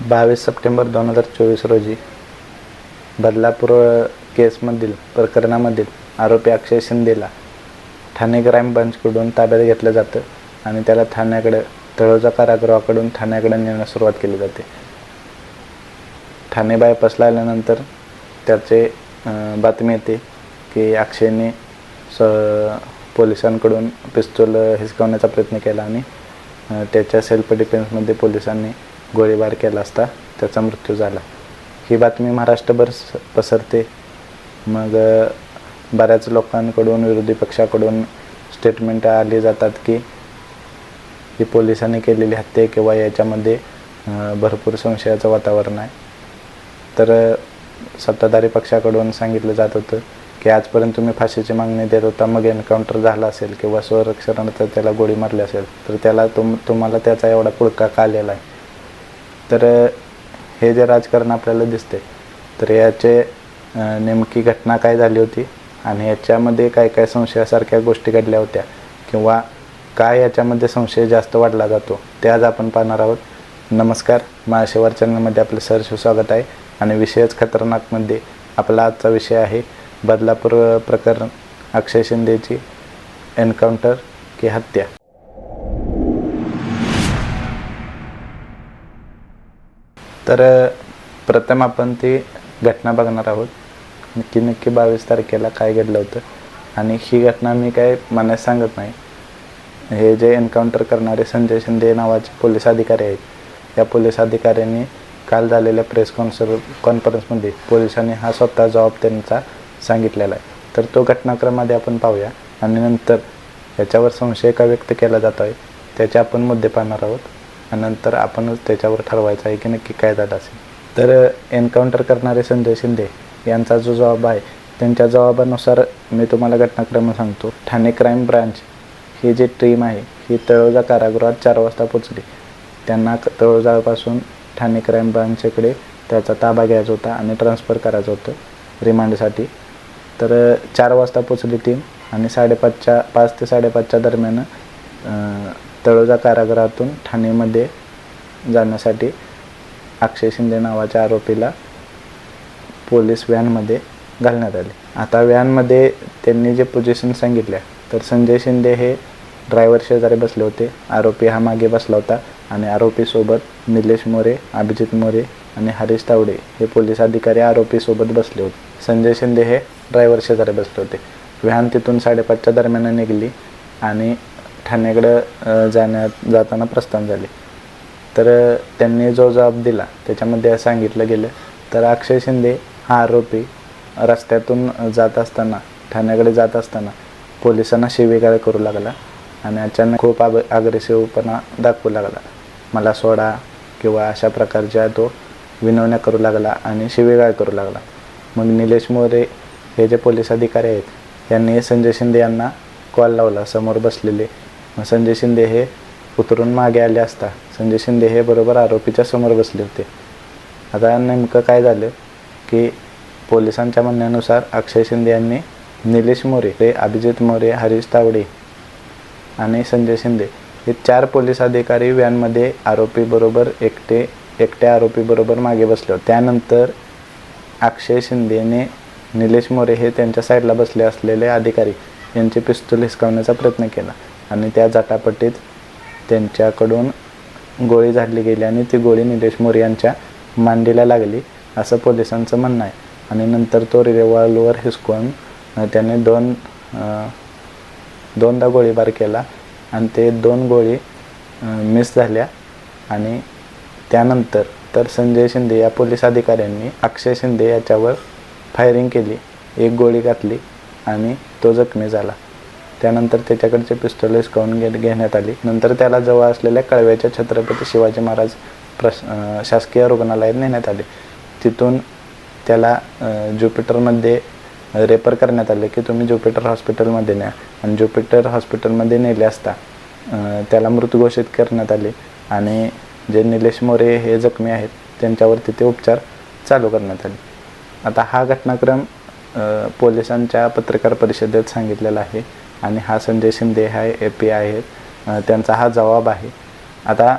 बावीस सप्टेंबर दोन हजार चोवीस रोजी बदलापूर केसमधील प्रकरणामधील आरोपी अक्षय शिंदेला ठाणे क्राईम ब्रांचकडून ताब्यात घेतलं जातं आणि त्याला ठाण्याकडे तळोजा कारागृहाकडून ठाण्याकडे नेण्यास सुरुवात केली जाते. ठाणे बायपासला आल्यानंतर त्याचे बातमी येते की अक्षयने स पोलिसांकडून पिस्तूल हिसकावण्याचा प्रयत्न केला आणि त्याच्या सेल्फ डिफेन्समध्ये पोलिसांनी गोळीबार केला असता त्याचा मृत्यू झाला. ही बातमी महाराष्ट्रभर स- पसरते. मग बऱ्याच लोकांकडून विरोधी पक्षाकडून स्टेटमेंट आली जातात की ही पोलिसांनी केलेली हत्या किंवा याच्यामध्ये भरपूर संशयाचं वातावरण आहे. तर सत्ताधारी पक्षाकडून सांगितलं जात होतं की आजपर्यंत तुम्ही फाशीची मागणी देत होता मग एन्काउंटर झाला असेल किंवा स्वरक्षणार्थ त्याला गोळी मारली असेल तर त्याला तुम तुम्हाला त्याचा एवढा पुळका का आलेला आहे? तर हे जे राजकारण आपल्याला दिसते तर याचे नेमकी घटना काय झाली होती? आणि याच्यामध्ये काय काय संशयासारख्या गोष्टी घडल्या होत्या? किंवा काय याच्यामध्ये संशय जास्त वाढला जातो? ते आज आपण पाहणार आहोत. नमस्कार. महाशिवार चॅनलमध्ये आपलं सहर्ष स्वागत आहे. आणि विषयच खतरनाकमध्ये आपला आजचा विषय आहे बदलापूर प्रकरण अक्षय शिंदेची एन्काउंटर की हत्या. तर प्रथम आपण ती घटना बघणार आहोत. नक्की नक्की बावीस तारखेला काय घडलं होतं. आणि ही घटना मी काय मनात सांगत नाही. हे जे एन्काउंटर करणारे संजय शिंदे नावाचे पोलीस अधिकारी आहेत. या पोलीस अधिकाऱ्यांनी काल झालेल्या प्रेस कॉन्सर कॉन्फरन्समध्ये पोलिसांनी हा स्वतः जबाब त्यांचा सांगितलेला आहे. तर तो घटनाक्रमामध्ये आपण पाहूया. आणि नंतर याच्यावर संशय का व्यक्त केला जातो आहे त्याचे आपण मुद्दे पाहणार आहोत. आणि नंतर आपणच त्याच्यावर ठरवायचं आहे की नक्की काय झालं असेल. तर एन्काउंटर करणारे संजय शिंदे यांचा जो जबाब आहे त्यांच्या जबाबानुसार मी तुम्हाला घटनाक्रम सांगतो. ठाणे क्राईम ब्रांच ही जी टीम आहे ही तळोजा कारागृहात चार वाजता पोचली त्यांना तळोजापासून ठाणे क्राईम ब्रांचकडे त्याचा ताबा घ्यायचा होता आणि ट्रान्सफर करायचं होतं रिमांडसाठी तर चार वाजता पोचली टीम आणि साडेपाचच्या पाच ते साडेपाचच्या दरम्यान तळोजा कारागृहातून ठाणेमध्ये जाण्यासाठी अक्षय शिंदे नावाच्या आरोपीला पोलीस व्हॅनमध्ये घालण्यात आले. आता व्हॅनमध्ये त्यांनी जे पोझिशन सांगितल्या तर संजय शिंदे हे ड्रायव्हर शेजारी बसले होते. आरोपी हा मागे बसला होता आणि आरोपीसोबत निलेश मोरे अभिजित मोरे आणि हरीश तावडे हे पोलीस अधिकारी आरोपीसोबत बसले होते. संजय शिंदे हे ड्रायव्हर शेजारी बसले होते. व्हॅन तिथून साडेपाचच्या दरम्यान निघाली आणि ठाण्याकडं जाण्यात जाताना प्रस्थान झाले. तर त्यांनी जो जबाब दिला त्याच्यामध्ये सांगितलं गेलं तर अक्षय शिंदे हा आरोपी रस्त्यातून जात असताना ठाण्याकडे जात असताना पोलिसांना शिवीगाळ करू लागला आणि अचानक खूप आग अग्रेसिव्हपणा दाखवू लागला. मला सोडा किंवा अशा प्रकारच्या तो विनवण्या करू लागला आणि शिवीगाळ करू लागला. मग निलेश मोरे हे जे पोलीस अधिकारी आहेत यांनी संजय शिंदे यांना कॉल लावला. समोर बसलेले मग संजय शिंदे हे उतरून मागे आले असता. संजय शिंदे हे बरोबर आरोपीच्या समोर बसले होते. आता नेमकं काय झालं की पोलिसांच्या म्हणण्यानुसार अक्षय शिंदे यांनी निलेश मोरे हे अभिजित मोरे हरीश तावडे आणि संजय शिंदे हे चार पोलीस अधिकारी व्हॅनमध्ये आरोपीबरोबर एकटे एकट्या आरोपीबरोबर मागे बसले होते. त्यानंतर अक्षय शिंदेने निलेश मोरे हे त्यांच्या साईडला बसले असलेले अधिकारी यांचे पिस्तूल हिसकावण्याचा प्रयत्न केला. आणि त्या जटापटीत त्यांच्याकडून गोळी झाडली गेली आणि ती गोळी निलेश मोरे यांच्या मांडीला लागली असं पोलिसांचं म्हणणं आहे. आणि नंतर तो रिव्हॉल्वर हिसकून त्याने दोन दोनदा गोळीबार केला आणि ते दोन गोळी मिस झाल्या. आणि त्यानंतर तर संजय शिंदे या पोलीस अधिकाऱ्यांनी अक्षय शिंदे याच्यावर फायरिंग केली एक गोळी घातली आणि तो जखमी झाला. त्यानंतर त्याच्याकडचे पिस्तूल हिसकावून घे घेण्यात आली. नंतर त्याला जवळ असलेल्या कळव्याच्या छत्रपती शिवाजी महाराज प्रश शासकीय रुग्णालयात नेण्यात आले. तिथून त्याला ज्युपिटरमध्ये रेफर करण्यात आले की तुम्ही ज्युपिटर हॉस्पिटलमध्ये न्या. आणि ज्युपिटर हॉस्पिटलमध्ये नेले असता त्याला मृत घोषित करण्यात आले. आणि जे निलेश मोरे हे जखमी आहेत त्यांच्यावर तिथे उपचार चालू करण्यात आले. आता हा घटनाक्रम पोलिसांच्या पत्रकार परिषदेत सांगितलेला आहे. आणि हा संजय शिंदे आहे ए पी आहेत त्यांचा हा जबाब आहे. आता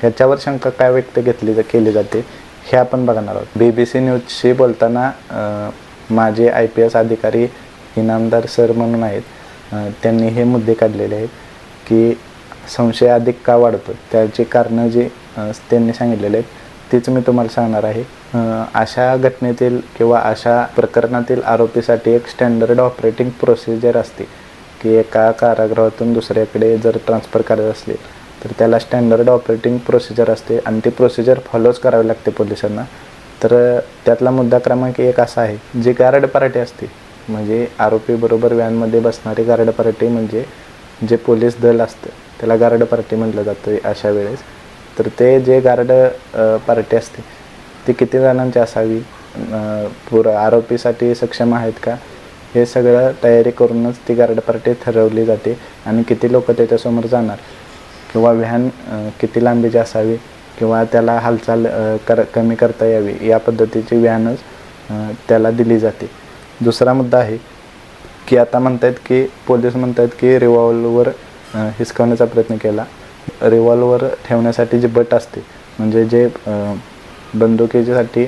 ह्याच्यावर शंका काय व्यक्त घेतली जा केली जाते हे आपण बघणार आहोत. बी बी सी न्यूजशी बोलताना माझे आय पी एस अधिकारी इनामदार सर म्हणून आहेत. त्यांनी हे मुद्दे काढलेले आहेत की संशय अधिक का वाढतो त्याची कारणं जी त्यांनी सांगितलेले आहेत तीच मी तुम्हाला सांगणार आहे. अशा घटनेतील किंवा अशा प्रकरणातील आरोपीसाठी एक स्टँडर्ड ऑपरेटिंग प्रोसिजर असते. की एका कारागृहातून दुसऱ्याकडे जर ट्रान्सफर करायचं असले तर त्याला स्टँडर्ड ऑपरेटिंग प्रोसिजर असते आणि ती प्रोसिजर फॉलोच करावी लागते पोलिसांना. तर त्यातला मुद्दा क्रमांक एक असा आहे जी गार्ड पार्टी असते म्हणजे आरोपीबरोबर व्हॅनमध्ये बसणारी गार्ड पार्टी म्हणजे जे पोलीस दल असतं त्याला गार्ड पार्टी म्हटलं जातं अशा वेळेस. तर ते जे गार्ड पार्टी असते ती किती जणांची असावी? पुर आरोपीसाठी सक्षम आहेत का? हे सगळं तयारी करूनच ती गार्ड पार्टी ठरवली जाते आणि किती लोक त्याच्यासमोर जाणार? किंवा व्हॅन किती लांबीची असावी? किंवा त्याला हालचाल कर कमी करता यावी? या पद्धतीची व्हॅनच त्याला दिली जाते. दुसरा मुद्दा आहे की आता म्हणतायत की पोलीस म्हणतात की रिव्हॉल्वर हिसकवण्याचा प्रयत्न केला. रिव्हॉल्वर ठेवण्यासाठी जी बट असते म्हणजे जे बंदुकीच्यासाठी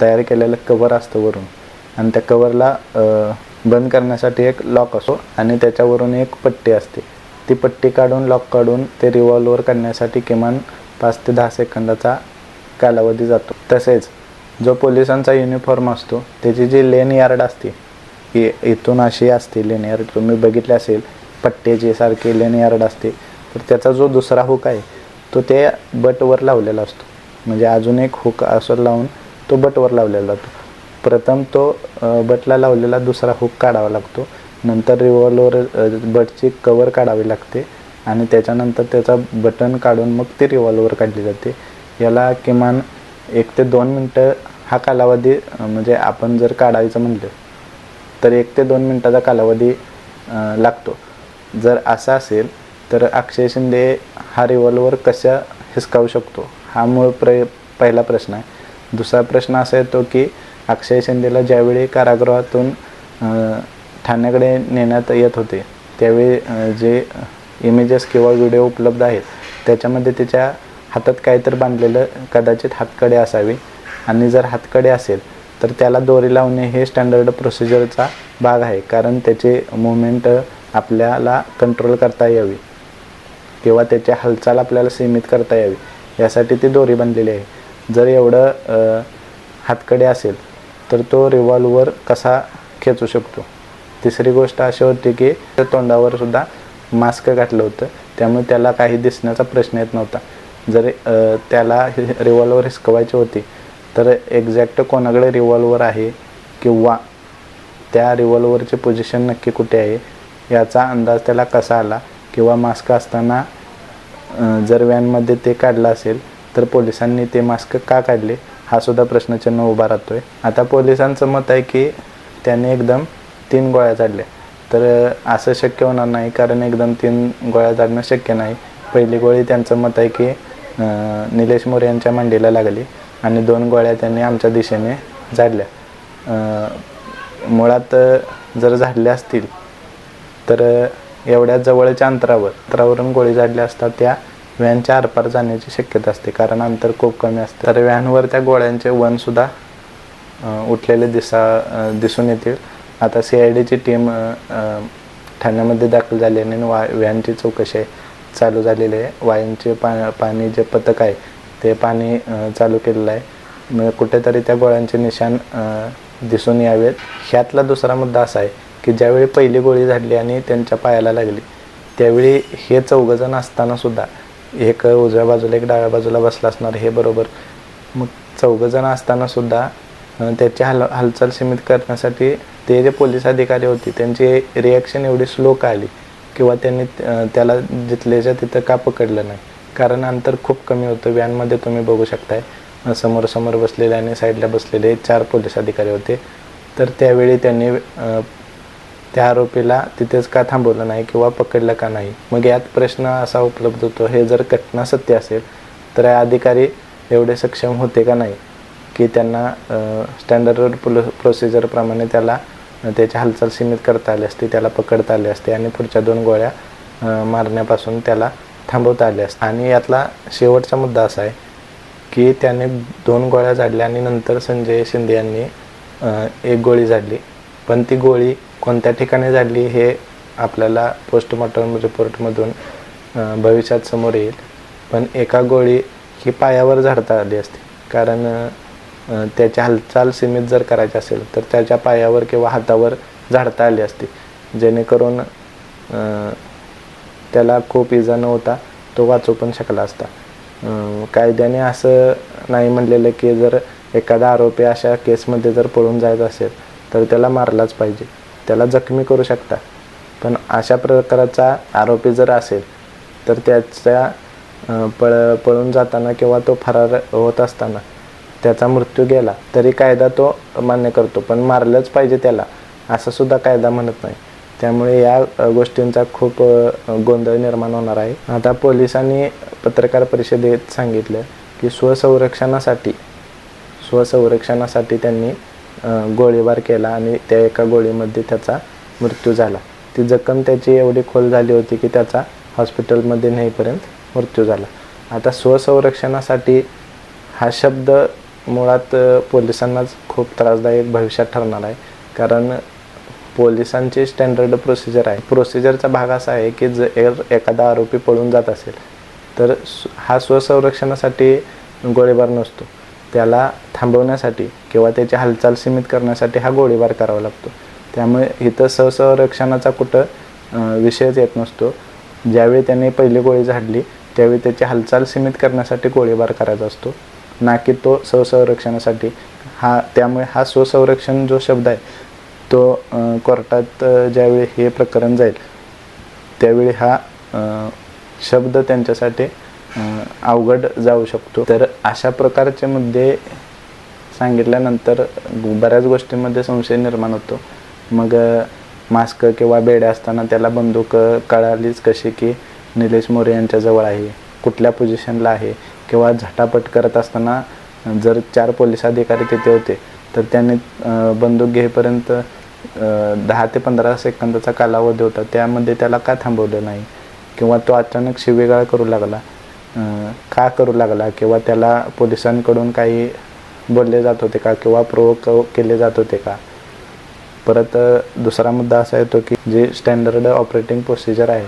तयार केलेलं कवर असतं वरून. आणि त्या कवरला बंद करण्यासाठी एक लॉक असतो आणि त्याच्यावरून एक पट्टी असते. ती पट्टी काढून लॉक काढून ते रिव्हॉल्वर काढण्यासाठी किमान पाच ते दहा सेकंदाचा कालावधी जातो. तसेच जो पोलिसांचा युनिफॉर्म असतो त्याची जी लेन यार्ड असते की इथून अशी असते लेन यार्ड तुम्ही बघितले असेल पट्ट्याची सारखी लेन यार्ड असते तर त्याचा जो दुसरा हुक आहे तो ते बटवर लावलेला असतो. म्हणजे अजून एक हुक असं लावून तो बटवर लावलेला जातो प्रथम तो बटला लावलेला दुसरा हुक काढावा लागतो. नंतर रिव्हॉल्वर बटची कवर काढावी लागते आणि त्याच्यानंतर त्याचा बटन काढून मग ती रिव्हॉल्वर काढली जाते. याला किमान एक ते दोन मिनटं हा कालावधी म्हणजे आपण जर काढायचं म्हटलं तर एक ते दोन मिनटाचा कालावधी लागतो. जर असा असेल तर अक्षय शिंदे हा रिव्हॉल्वर कशा हिसकावू शकतो? हा मूळ प्र पहिला प्रश्न आहे. दुसरा प्रश्न असा येतो की अक्षय शिंदेला ज्यावेळी कारागृहातून ठाण्याकडे नेण्यात येत होते त्यावेळी जे इमेजेस किंवा व्हिडिओ उपलब्ध आहेत त्याच्यामध्ये त्याच्या हातात काहीतरी बांधलेलं कदाचित हातकडे असावी. आणि जर हातकडे असेल तर त्याला दोरी लावणे हे स्टँडर्ड प्रोसिजरचा भाग आहे कारण त्याचे मुवमेंट आपल्याला कंट्रोल करता यावी. किंवा त्याची हालचाल आपल्याला सीमित करता यावी. यासाठी ती दोरी बांधलेली आहे. जर एवढं हातकडे असेल तर तो रिव्हॉल्वर कसा खेचू शकतो? तिसरी गोष्ट अशी होती की त्या तोंडावर सुद्धा मास्क घातलं होतं. त्यामुळे त्याला काही दिसण्याचा प्रश्न येत नव्हता. जर त्याला रिव्हॉल्वर हिसकवायची होती तर एक्झॅक्ट कोणाकडे रिव्हॉल्वर आहे किंवा त्या रिव्हॉल्वरची पोझिशन नक्की कुठे आहे याचा अंदाज त्याला कसा आला किंवा मास्क असताना जर व्हॅनमध्ये ते काढलं असेल तर पोलिसांनी ते मास्क का काढले? हा सुद्धा प्रश्नचिन्ह उभा राहतोय. आता पोलिसांचं मत आहे की त्याने एकदम तीन गोळ्या झाडल्या. तर असं शक्य होणार नाही कारण एकदम तीन गोळ्या झाडणं शक्य नाही. पहिली गोळी त्यांचं मत आहे की निलेश मोरे यांच्या मांडीला लागली आणि दोन गोळ्या त्यांनी आमच्या दिशेने झाडल्या. मुळात जर झाडल्या असतील तर एवढ्या जवळच्या अंतरावर अंतरावरून गोळी झाडल्या असतात त्या व्हॅनच्या आरपार जाण्याची शक्यता असते कारण अंतर खूप कमी असते. तर व्हॅनवर त्या गोळ्यांचे वनसुद्धा उठलेले दिसा दिसून येतील. आता सी आय डीची टीम ठाण्यामध्ये दाखल झाली आहे आणि वा व्हॅनची चौकशी चालू झालेली आहे. वायूंचे पा पाणी जे पथक आहे ते पाणी चालू केलेलं आहे. मग कुठेतरी त्या गोळ्यांचे निशाण दिसून यावेत. ह्यातला दुसरा मुद्दा असा आहे की ज्यावेळी पहिली गोळी झाडली आणि त्यांच्या पायाला लागली त्यावेळी हे चौघजण असताना सुद्धा एक उजव्या बाजूला एक डाव्या बाजूला बसला असणार हे बरोबर. मग चौघजण असताना सुद्धा त्याची हाल हालचाल सीमित करण्यासाठी ते जे पोलीस अधिकारी होते त्यांची रिॲक्शन एवढी स्लो का आली? किंवा त्यांनी त्याला जिथल्याच्या तिथं का पकडलं नाही? कारण अंतर खूप कमी होतं. व्हॅनमध्ये तुम्ही बघू शकताय. समोर समोर बसलेले आणि साईडला बसलेले चार पोलीस अधिकारी होते. तर त्यावेळी त्यांनी त्या आरोपीला तिथेच का थांबवलं नाही किंवा पकडलं का नाही? मग यात प्रश्न असा उपलब्ध होतो हे जर घटना सत्य असेल तर अधिकारी एवढे सक्षम होते का नाही? की त्यांना स्टँडर्ड प्रो प्रोसिजरप्रमाणे त्याला त्याची हालचाल सीमित करता आली असते त्याला पकडता आली असते आणि पुढच्या दोन गोळ्या मारण्यापासून त्याला थांबवता आले असते. आणि यातला शेवटचा मुद्दा असा आहे की त्याने दोन गोळ्या झाडल्या आणि नंतर संजय शिंदे यांनी एक गोळी झाडली. पण ती गोळी कोणत्या ठिकाणी झाली हे आपल्याला पोस्टमॉर्टम रिपोर्टमधून भविष्यात समोर येईल. पण एका गोळी ही पायावर झाडता आली असते. कारण त्याची हालचाल सीमित जर करायची असेल तर त्याच्या पायावर किंवा हातावर झाडता आली असते. जेणेकरून त्याला खूप इजा न होता तो वाचू पण शकला असता. कायद्याने असं नाही म्हणलेलं की जर एखादा आरोपी अशा केसमध्ये जर पळून जायचं असेल तर त्याला मारलाच पाहिजे. त्याला जखमी करू शकता. पण अशा प्रकारचा आरोपी जर असेल तर त्याच्या पळ पळून जाताना किंवा तो फरार होत असताना त्याचा मृत्यू गेला तरी कायदा तो मान्य करतो. पण मारलंच पाहिजे त्याला असं सुद्धा कायदा म्हणत नाही. त्यामुळे या गोष्टींचा खूप गोंधळ निर्माण होणार आहे. आता पोलिसांनी पत्रकार परिषदेत सांगितलं की स्वसंरक्षणासाठी स्वसंरक्षणासाठी त्यांनी गोळीबार केला आणि त्या एका गोळीमध्ये त्याचा मृत्यू झाला. ती जखम त्याची एवढी खोल झाली होती की त्याचा हॉस्पिटलमध्ये नेईपर्यंत मृत्यू झाला. आता स्वसंरक्षणासाठी हा शब्द मुळात पोलिसांनाच खूप त्रासदायक भविष्यात ठरणार आहे. कारण पोलिसांची स्टँडर्ड प्रोसिजर आहे. प्रोसिजरचा भाग असा आहे की जर एखादा आरोपी पळून जात असेल तर हा स्वसंरक्षणासाठी गोळीबार नसतो. त्याला थांबवण्यासाठी किंवा त्याची हालचाल सीमित करण्यासाठी हा गोळीबार करावा लागतो. त्यामुळे इथं स्वसंरक्षणाचा कुठं विषयच येत नसतो. ज्यावेळी त्याने पहिली गोळी झाडली त्यावेळी त्याची हालचाल सीमित करण्यासाठी गोळीबार करायचा असतो. ना की तो स्वसंरक्षणासाठी हा त्यामुळे हा स्वसंरक्षण जो शब्द आहे तो कोर्टात ज्यावेळी हे प्रकरण जाईल त्यावेळी हा शब्द त्यांच्यासाठी अवघड जाऊ शकतो. तर अशा प्रकारचे मुद्दे सांगितल्यानंतर बऱ्याच गोष्टींमध्ये संशय निर्माण होतो. मग मास्क किंवा बेड्या असताना त्याला बंदूक कळालीच कशी की निलेश मोरे यांच्याजवळ आहे कुठल्या पोझिशनला आहे किंवा झटापट करत असताना जर चार पोलीस अधिकारी तिथे होते तर त्यांनी बंदूक घेईपर्यंत दहा ते पंधरा सेकंदाचा कालावधी होता. त्यामध्ये त्याला का थांबवलं नाही? किंवा तो अचानक शिवेगाळ करू लागला? का करू लागला किंवा त्याला पोलिसांकडून काही बोलले जात होते का किंवा प्रोवोक केले जात होते का? परत दुसरा मुद्दा असा येतो की जे स्टँडर्ड ऑपरेटिंग प्रोसिजर आहे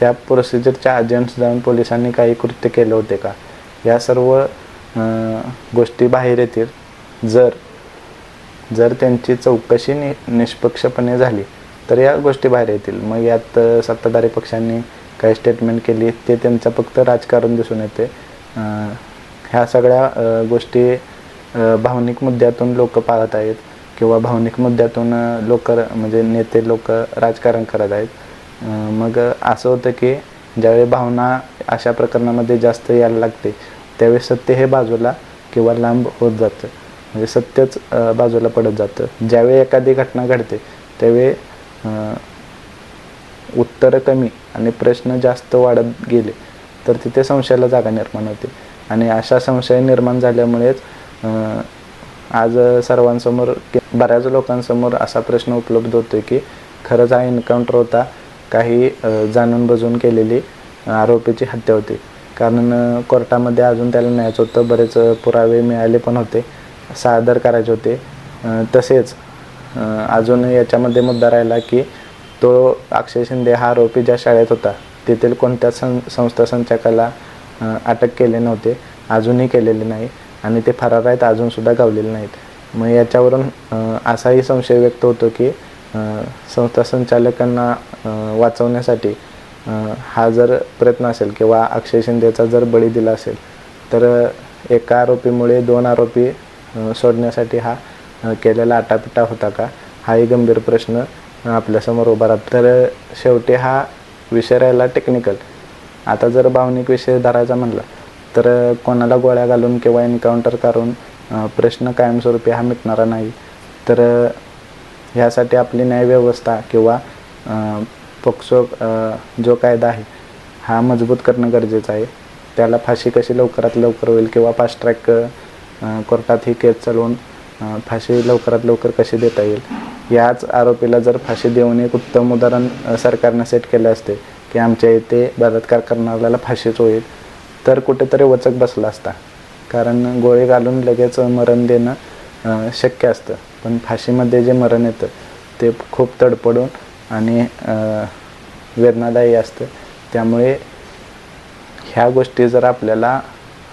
त्या प्रोसिजरच्या अजेंट्स जाऊन पोलिसांनी काही कृत्य केले होते का? या सर्व गोष्टी बाहेर येतील. जर जर त्यांची चौकशी नि निष्पक्षपणे झाली तर या गोष्टी बाहेर येतील. मग यात सत्ताधारी पक्षांनी काही स्टेटमेंट केली ते त्यांचं फक्त राजकारण दिसून येते. ह्या सगळ्या गोष्टी भावनिक मुद्द्यातून लोक पाळत आहेत किंवा भावनिक मुद्द्यातून लोक म्हणजे नेते लोक राजकारण करत आहेत. मग असं होतं की ज्यावेळी भावना अशा प्रकरणामध्ये जास्त यायला लागते त्यावेळी सत्य हे बाजूला किंवा लांब होत जातं. म्हणजे सत्यच बाजूला पडत जातं. ज्यावेळी एखादी घटना घडते त्यावेळी उत्तर उत्तरं कमी आणि प्रश्न जास्त वाढत गेले तर तिथे संशयाला जागा निर्माण होते. आणि अशा संशय निर्माण झाल्यामुळेच आज सर्वांसमोर बऱ्याच लोकांसमोर असा प्रश्न उपलब्ध होतो की खरंच हा एन्काउंटर होता काही जाणून बजून केलेली आरोपीची हत्या होती. कारण कोर्टामध्ये अजून त्याला न्यायचं होतं बरेच पुरावे मिळाले पण होते सादर करायचे होते. तसेच अजून याच्यामध्ये मुद्दा राहिला की तो अक्षय शिंदे हा आरोपी ज्या शाळेत होता तेथील कोणत्याच सं संस्था संचालकाला अटक केले नव्हते अजूनही केलेले नाही आणि ते फरार आहेत अजूनसुद्धा गावलेले नाहीत. मग याच्यावरून असाही संशय व्यक्त होतो की संस्था संचालकांना वाचवण्यासाठी हा जर प्रयत्न असेल किंवा अक्षय शिंदेचा जर बळी दिला असेल तर एका आरोपीमुळे दोन आरोपी सोडण्यासाठी हा केलेला आटापिटा होता का? हाही गंभीर प्रश्न आपल्यासमोर उभा राहतो. तर शेवटी हा विषय राहिला टेक्निकल आता जर भावनिक विषय धरायचा म्हणला तर कोणाला गोळ्या घालून किंवा एन्काउंटर करून प्रश्न कायमस्वरूपी हा मिटणारा नाही. तर ह्यासाठी आपली न्यायव्यवस्था किंवा पोक्सो जो कायदा आहे हा मजबूत करणं गरजेचं आहे. त्याला फाशी कशी लवकरात लवकर होईल किंवा फास्ट ट्रॅक कोर्टात ही केस चालवून फाशी लवकरात लवकर कशी देता येईल? याच आरोपीला जर फाशी देऊन एक उत्तम उदाहरण सरकारनं सेट केले असते की आमच्या इथे बलात्कार करणाऱ्याला फाशीच होईल तर कुठेतरी वचक बसला असता. कारण गोळी घालून लगेच मरण देणं शक्य असतं. पण फाशीमध्ये जे मरण येतं ते खूप तडपडून आणि वेदनादायी असतं. त्यामुळे ह्या गोष्टी जर आपल्याला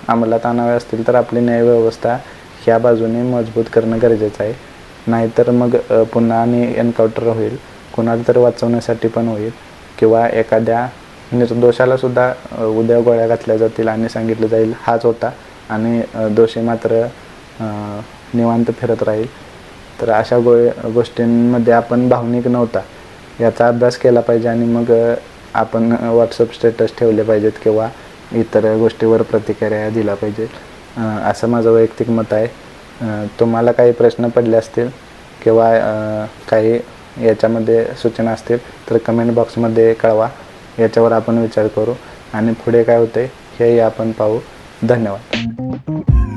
अंमलात आणाव्या असतील तर आपली न्यायव्यवस्था ह्या बाजूने मजबूत करणं गरजेचं आहे. नाहीतर मग पुन्हा आणि एन्काउंटर होईल. कुणाला तर वाचवण्यासाठी पण होईल. किंवा एखाद्या निर्दोषाला सुद्धा उद्या गोळ्या घातल्या जातील आणि सांगितलं जाईल हाच होता. आणि दोषी मात्र निवांत फिरत राहील. तर अशा गो गोष्टींमध्ये आपण भावनिक नव्हता. याचा अभ्यास केला पाहिजे आणि मग आपण व्हॉट्सअप स्टेटस ठेवले पाहिजेत किंवा इतर गोष्टीवर प्रतिक्रिया दिला पाहिजे असं माझं वैयक्तिक मत आहे. तुम्हाला काही प्रश्न पडले असतील किंवा काही याच्यामध्ये सूचना असतील तर कमेंट बॉक्समध्ये कळवा. याच्यावर आपण विचार करू. आणि पुढे काय होते हेही आपण पाहू. धन्यवाद.